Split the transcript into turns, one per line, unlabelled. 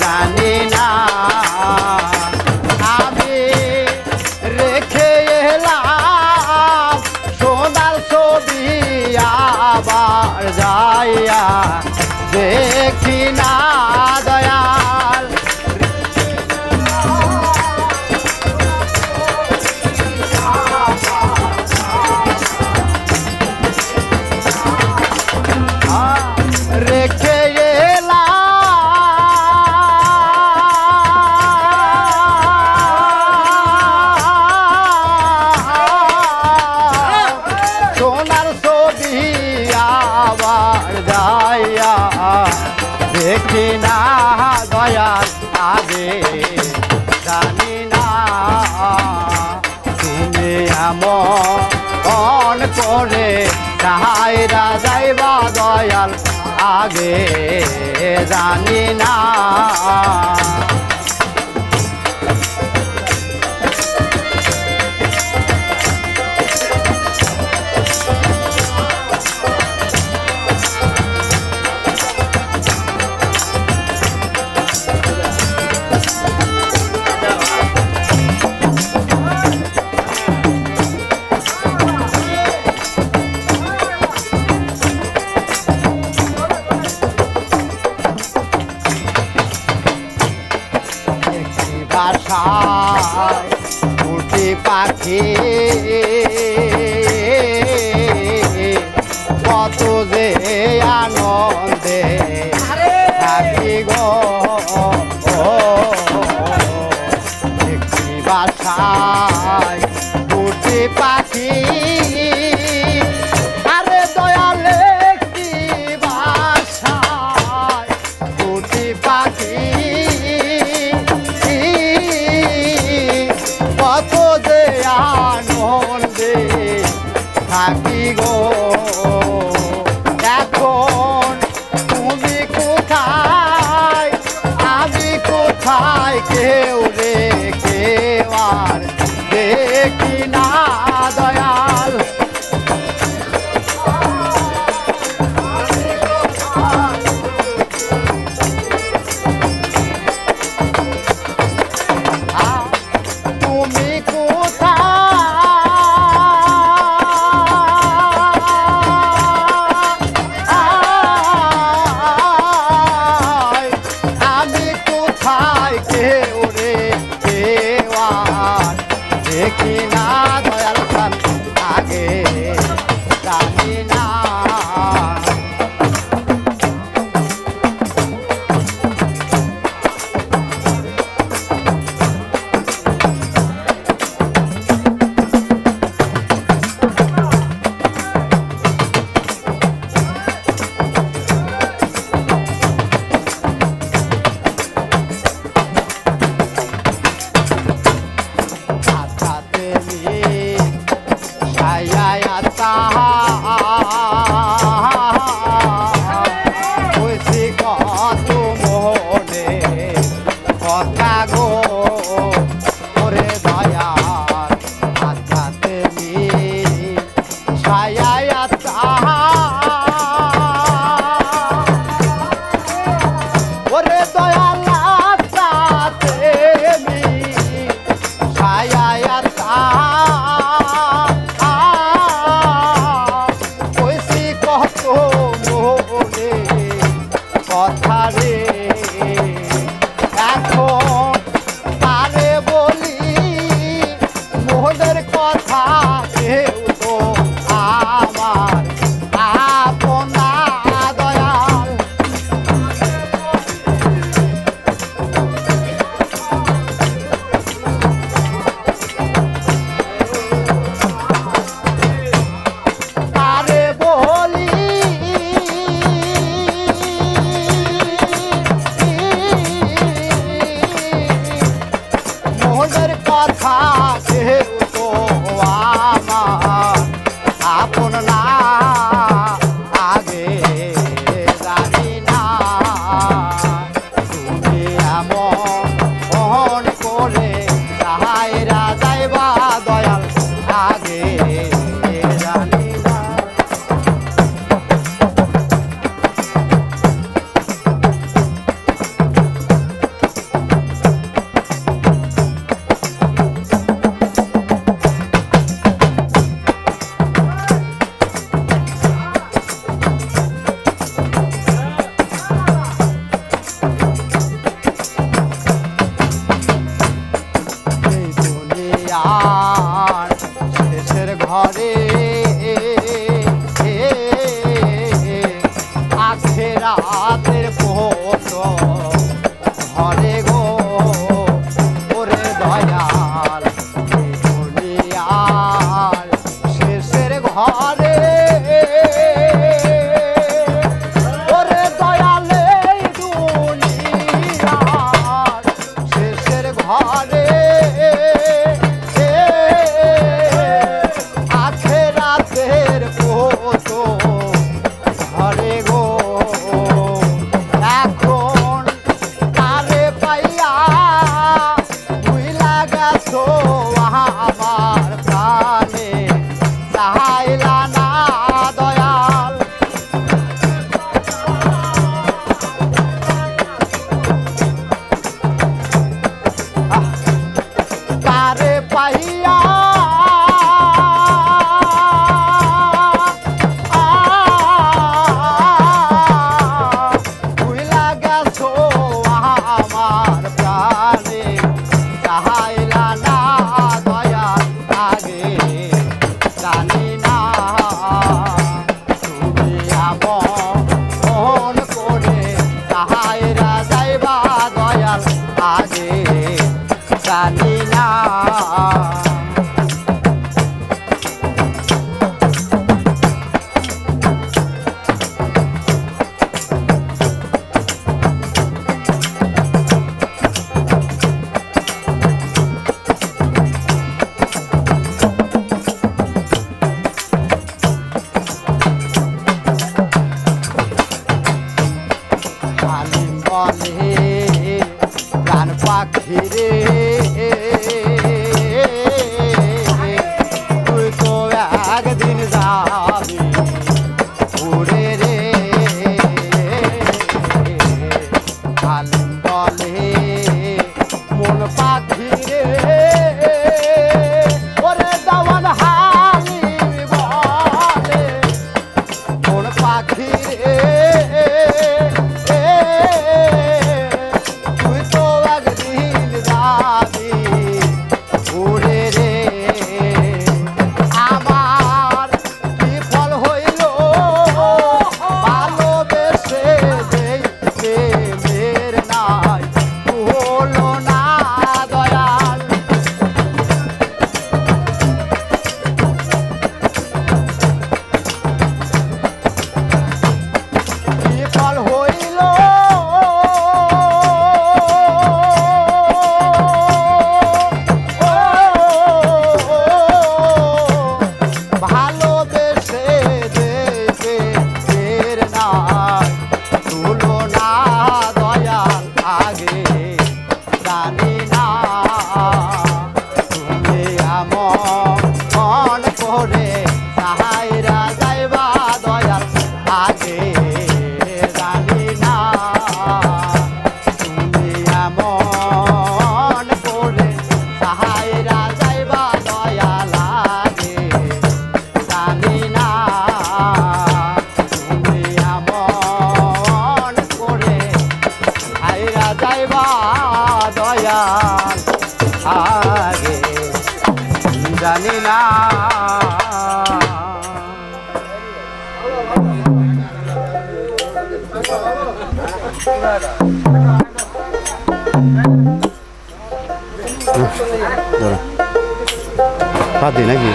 জানি না। দেখি না দয়াল আগে জানি না। তুমি আমন করে তাহাই রাজাইবা দয়াল আগে জানি না। কোথায়? রেখে Party. Obrigada.
lague. Dora. Pati lagi.